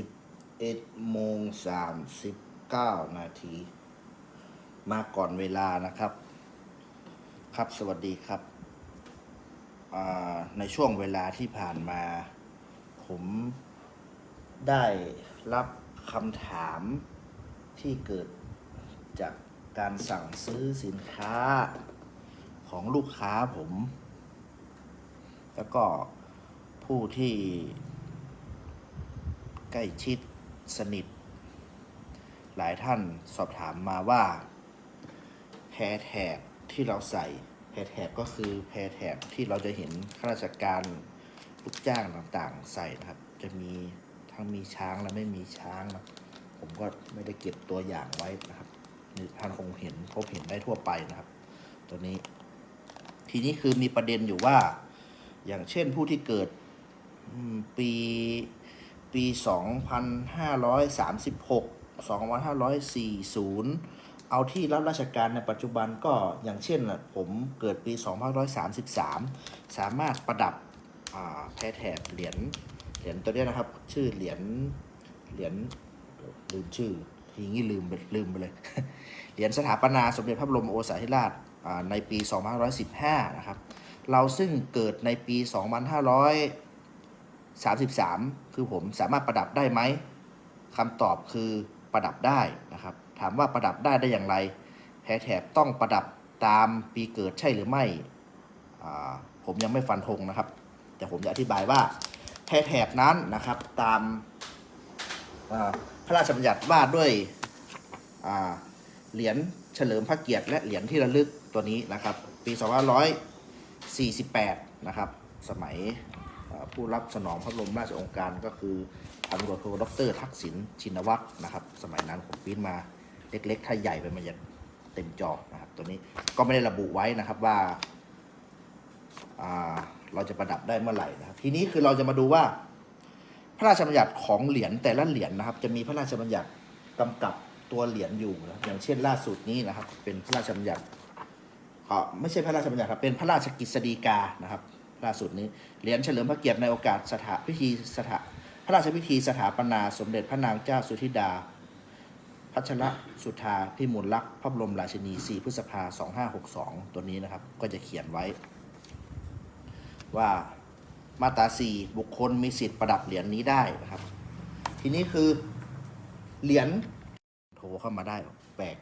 11โมง39 นาที มาก่อนเวลานะครับ ครับสวัสดีครับ ในช่วงเวลาที่ผ่านมา ผมได้รับคำถามที่เกิดจากการสั่งซื้อสินค้าของลูกค้าผม แล้วก็ผู้ที่ ใกล้ชิดสนิท หลายท่านสอบถามมาว่าแพรแถบที่เราใส่แพรแถบก็คือแพรแถบที่เราจะเห็นข้าราชการลูกจ้างต่างๆ ใส่นะครับ จะมีทั้งมีช้างและไม่มีช้างนะผมก็ไม่ได้เก็บตัวอย่างไว้นะครับท่านคงเห็นพบเห็นได้ทั่วไปนะครับ ตัวนี้ ทีนี้คือมีประเด็นอยู่ว่า อย่างเช่นผู้ที่เกิดปี ปี 2536 2540 เอาที่รับราชการในปัจจุบันก็อย่างเช่นผมเกิดปี 2533 สามารถประดับแพรแถบเหรียญเหรียญตัวเนี้ยนะครับ ชื่อเหรียญเหรียญลืมชื่อทีนี้ลืมไปลืมไปเลย เหรียญสถาปนาสมเด็จพระบรมโอรสาธิราชในปี 2515 นะครับ เราซึ่งเกิดในปี 2,500 33 คือผมสามารถประดับได้ไหมคำตอบคือประดับได้นะครับ ถามว่าประดับได้ได้อย่างไร แพรแถบต้องประดับตามปีเกิดใช่หรือไม่ ผมยังไม่ฟันธงนะครับ แต่ผมจะอธิบายว่าแพรแถบนั้นนะครับตามพระราชบัญญัติว่าด้วยเหรียญเฉลิมพระเกียรติและเหรียญที่ระลึกตัวนี้นะครับ ปี 2548 นะครับ สมัย ผู้รับสนองพระบรมราชโองการก็คือพันตำรวจโทดรทักษิณชินวัตรนะครับ สมัยนั้นผมปริ้นมาเล็กๆ ถ้าใหญ่ไปมันจะเต็มจอนะครับ ตัวนี้ก็ไม่ได้ระบุไว้นะครับว่าาเราจะประดับได้เมื่อไหร่นะครับ ทีนี้คือเราจะมาดูว่า พระราชบัญญัติของเหรียญแต่ละเหรียญนะครับ จะมีพระราชบัญญัติกำกับตัวเหรียญอยู่นะอย่างเช่นล่าสุดนี้นะครับ เป็นพระราชบัญญัติอ่าไม่ใช่พระราชบัญญัติครับเป็นพระราชกฤษฎีกานะครับ ล่าสุดนี้ เหรียญเฉลิมพระเกียรติในโอกาสสถาพิธีสถาพระราชพิธีสถาปนาสมเด็จพระนางเจ้าสุธิดา พัชรสุธาพิมลลักษ์พระบรมราชินี 4 พฤษภา 2562 ตัวนี้นะครับ ก็จะเขียนไว้ ว่ามาตรา 4 บุคคลมีสิทธิ์ประดับเหรียญนี้ได้นะครับ ทีนี้คือเหรียญโทรเข้ามาได้แปลก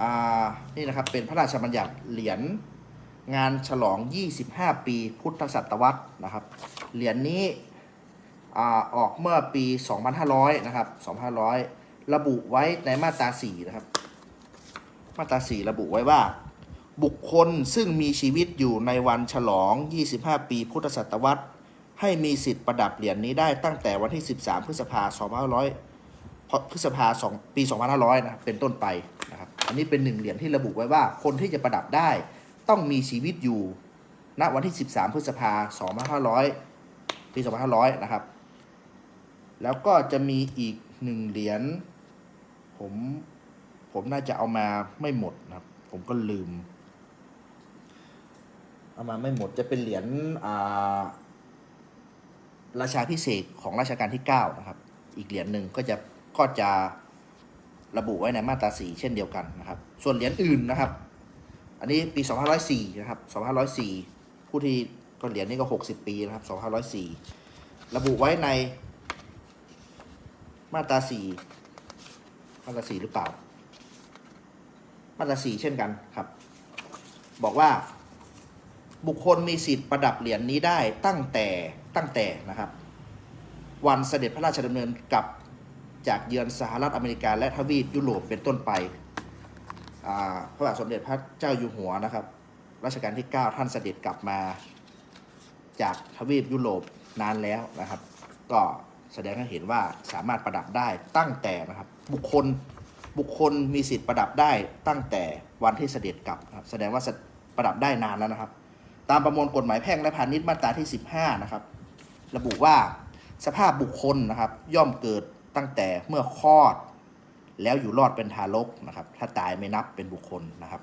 อ่า นี่นะครับ เป็นพระราชบัญญัติเหรียญ งานฉลอง 25 ปีพุทธศตวรรษนะครับ เหรียญนี้อออกเมื่อปี 2500 นะครับ 2500 ระบุไว้ในมาตรา 4 นะครับ มาตรา 4 ระบุไว้ว่า บุคคลซึ่งมีชีวิตอยู่ในวันฉลอง 25 ปีพุทธศตวรรษ ให้มีสิทธิ์ประดับเหรียญนี้ได้ตั้งแต่วันที่ 13 พฤษภาคม2500 พฤษภาคมปี 2500 นะครับเป็นต้นไปนะครับ อันนี้เป็นหนึ่งเหรียญที่ระบุไว้ว่าคนที่จะประดับได้ ต้องมีชีวิตอยู่ ณ วันที่ 13 พฤษภาคม2500ปี2500นะครับ แล้วก็จะมีอีกหนึ่งเหรียญ ผม ผมน่าจะเอามาไม่หมดนะครับ ผมก็ลืม เอามาไม่หมดจะเป็นเหรียญราชาพิเศษของรัชกาลที่ 9 นะครับ อีกเหรียญหนึ่งก็จะก็จะระบุไว้ในมาตราสีเช่นเดียวกันนะครับ ส่วนเหรียญอื่นนะครับ อันนี้ปี 2504 นะครับ 2504 ผู้ที่ก็เหรียญนี้ก็ 60 ปีนะครับ 2504 ระบุไว้ในมาตราสีมาตราสีหรือเปล่า มาตราสีเช่นกันครับ บอกว่าบุคคลมีสิทธิ์ประดับเหรียญนี้ได้ตั้งแต่ตั้งแต่นะครับ วันเสด็จพระราชดำเนินกลับจากเยือนสหรัฐอเมริกาและทวีปยุโรปเป็นต้นไป พระบาทสมเด็จพระเจ้าอยู่หัวนะครับรัชกาลที่ 9 ท่านเสด็จกลับมา จากทวีปยุโรปนานแล้วนะครับ ก็แสดงให้เห็นว่าสามารถประดับได้ตั้งแต่นะครับ บุคคลบุคคลมีสิทธิ์ประดับได้ตั้งแต่วันที่เสด็จกลับนะครับแสดงว่าประดับได้นานแล้วนะครับ ตามประมวลกฎหมายแพ่งและพาณิชย์มาตราที่ 15 นะครับ ระบุว่าสภาพบุคคลนะครับ ย่อมเกิดตั้งแต่เมื่อคลอด แล้วอยู่รอดเป็นทารกนะครับ ถ้าตายไม่นับเป็นบุคคลนะครับ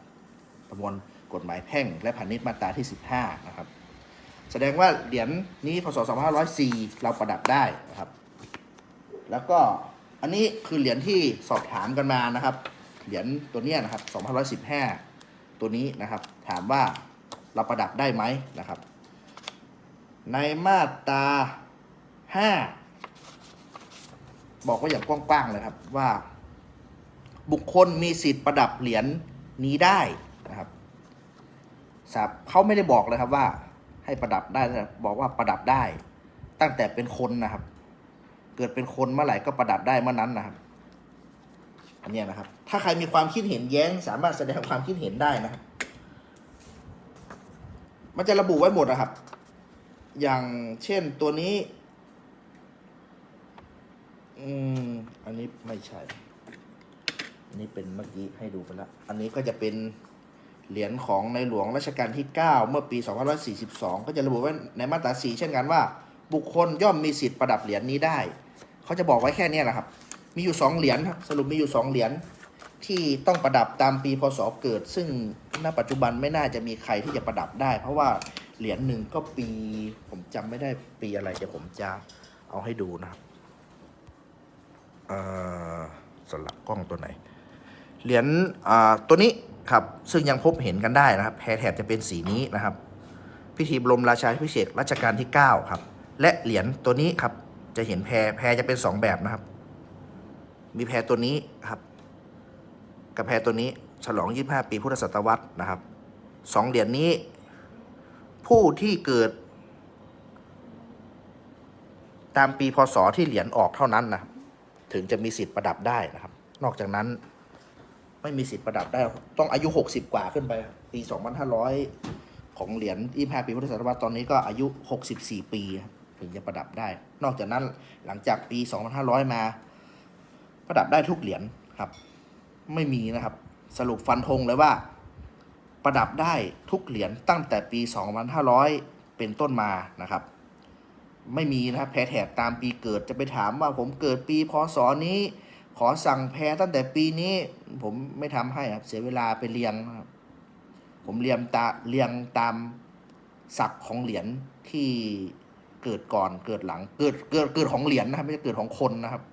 ประมวลกฎหมายแพ่งและพาณิชย์มาตราที่ 15 นะครับ แสดงว่าเหรียญนี้พศ2504 เราประดับได้นะครับ แล้วก็อันนี้คือเหรียญที่สอบถามกันมานะครับ เหรียญตัวเนี้ยนะครับ2515 ตัวนี้นะครับ ถามว่าเราประดับได้ไหมนะครับ ในมาตรา5บอกว่าอย่างกว้างๆเลยครับว่า บุคคลมีสิทธิ์ประดับเหรียญนี้ได้นะครับสับเขาไม่ได้บอกเลยครับว่า ให้ประดับได้บอกว่าประดับได้ ตั้งแต่เป็นคนนะครับ เกิดเป็นคนเมื่อไหร่ก็ประดับได้เมื่อนั้นนะครับ อันนี้นะครับ ถ้าใครมีความคิดเห็นแย้ง สามารถแสดงความคิดเห็นได้นะครับ มันจะระบุไว้หมดนะครับ อย่างเช่นตัวนี้ อืม อันนี้ไม่ใช่ นนี้เป็นเมื่อกี้ให้ดูไปแล้ว อันนี้ก็จะเป็นเหรียญของในหลวงรัชกาลที่ 9 เมื่อปี 2542 ก็จะระบุไว้ในมาตรา4เช่นกันว่า บุคคลย่อมมีสิทธิ์ประดับเหรียญนี้ได้ เขาจะบอกไว้แค่นี้แหละครับ มีอยู่ 2 เหรียญครับสรุปมีอยู่ 2 เหรียญที่ต้องประดับตามปีพศเกิด ซึ่งณปัจจุบันไม่น่าจะมีใครที่จะประดับได้ เพราะว่าเหรียญหนึ่งก็ปีผมจำไม่ได้ปีอะไรเดี๋ยวผมจะเอาให้ดูนะครับเออสลับกล้องตัวไหน เหรียญตัวนี้ครับซึ่งยังพบเห็นกันได้นะครับแพรแถบจะเป็นสีนี้นะครับ พิธีบรมราชาภิเศษรัชกาลที่ 9 ครับ และเหรียญตัวนี้ครับจะเห็นแพรแพรจะเป็น 2 แบบนะครับ มีแพรตัวนี้ครับ กับแพรตัวนี้ฉลอง 25 ปีพุทธศตวรรษนะครับสองเหรียญนี้ ผู้ที่เกิด ตามปีพศที่เหรียญออกเท่านั้นนะถึงจะมีสิทธิ์ประดับได้นะครับ นอกจากนั้น ไม่มีสิทธิ์ประดับได้ ต้องอายุ 60 กว่าขึ้นไป ปี 2500 ของเหรียญ25ปีพุทธศตวรรษตอนนี้ก็อายุ 64 ปี ถึงจะประดับได้ นอกจากนั้นหลังจากปี 2500 มา ประดับได้ทุกเหรียญครับ ไม่มีนะครับ สรุปฟันธงเลยว่า ประดับได้ทุกเหรียญตั้งแต่ปี 2500 เป็นต้นมานะครับไม่มีนะครับแพรแถบตามปีเกิดจะไปถามว่าผมเกิดปีพศนี้ ขอสั่งแพรตั้งแต่ปีนี้ ผมไม่ทำให้ครับ เสียเวลาไปเรียงครับ ผมเรียงตาเรียงตามศักของเหรียญที่เกิดก่อนเกิดหลัง เกิดเกิดเกิดของเหรียญนะครับ ไม่ใช่เกิดของคนนะครับ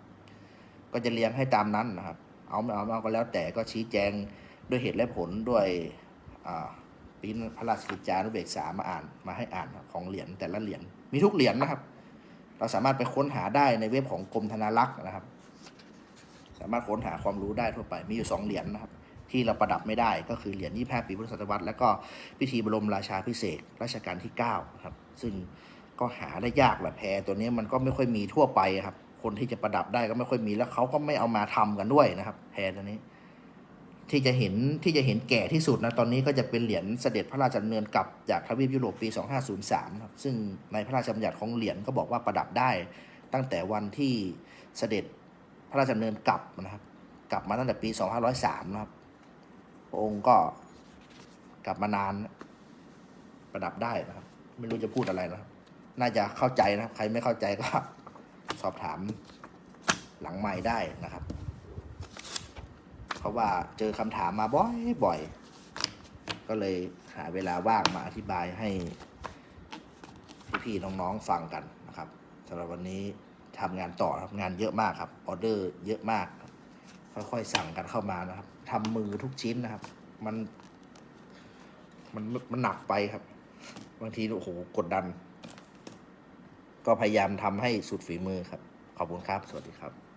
ก็จะเรียงให้ตามนั้นนะครับ เอาไม่เอาไม่เอาก็แล้วแต่ก็ชี้แจงด้วยเหตุและผลด้วยปีพระราชกิจจานุเบกษามาอ่านมาให้อ่านของเหรียญแต่ละเหรียญมีทุกเหรียญนะครับ เราสามารถไปค้นหาได้ในเว็บของกรมธนารักษ์นะครับ สามารถค้นหาความรู้ได้ทั่วไปมีอยู่สองเหรียญนะครับ ที่เราประดับไม่ได้ก็คือเหรียญ25ปีพุทธศตวรรษแล้วก็พิธีบรมราชาพิเศษรัชกาลที่9ครับซึ่งก็หาได้ยากแหละแพรตัวนี้มันก็ไม่ค่อยมีทั่วไปครับ คนที่จะประดับได้ก็ไม่ค่อยมีแล้วเขาก็ไม่เอามาทำกันด้วยนะครับ แพรตัวนี้ ที่จะเห็นที่จะเห็นแก่ที่สุดนะตอนนี้ก็จะเป็นเหรียญเสด็จพระราชดำเนินกลับจากทวีปยุโรปปี 2503ครับซึ่งในพระราชบัญญัติของเหรียญก็บอกว่าประดับได้ ตั้งแต่วันที่เสด็จ พระราชดำเนินกลับนะครับ กลับมาตั้งแต่ปี 2503 นะครับพระองค์ก็กลับมานานประดับได้นะครับ ไม่รู้จะพูดอะไรนะน่าจะเข้าใจนะครับ ใครไม่เข้าใจก็สอบถามหลังไม้ได้นะครับ เพราะว่าเจอคำถามมาบ่อยบ่อยๆก็เลยหาเวลาว่างมาอธิบายให้พี่ๆน้องๆฟังกันนะครับสำหรับวันนี้ ทำงานต่อครับงานเยอะมากครับออเดอร์เยอะมากค่อยๆสั่งกันเข้ามานะครับทำมือทุกชิ้นนะครับ มัน มันมันหนักไปครับ บางทีโอ้โหกดดัน ก็พยายามทำให้สุดฝีมือครับ ขอบคุณครับ สวัสดีครับ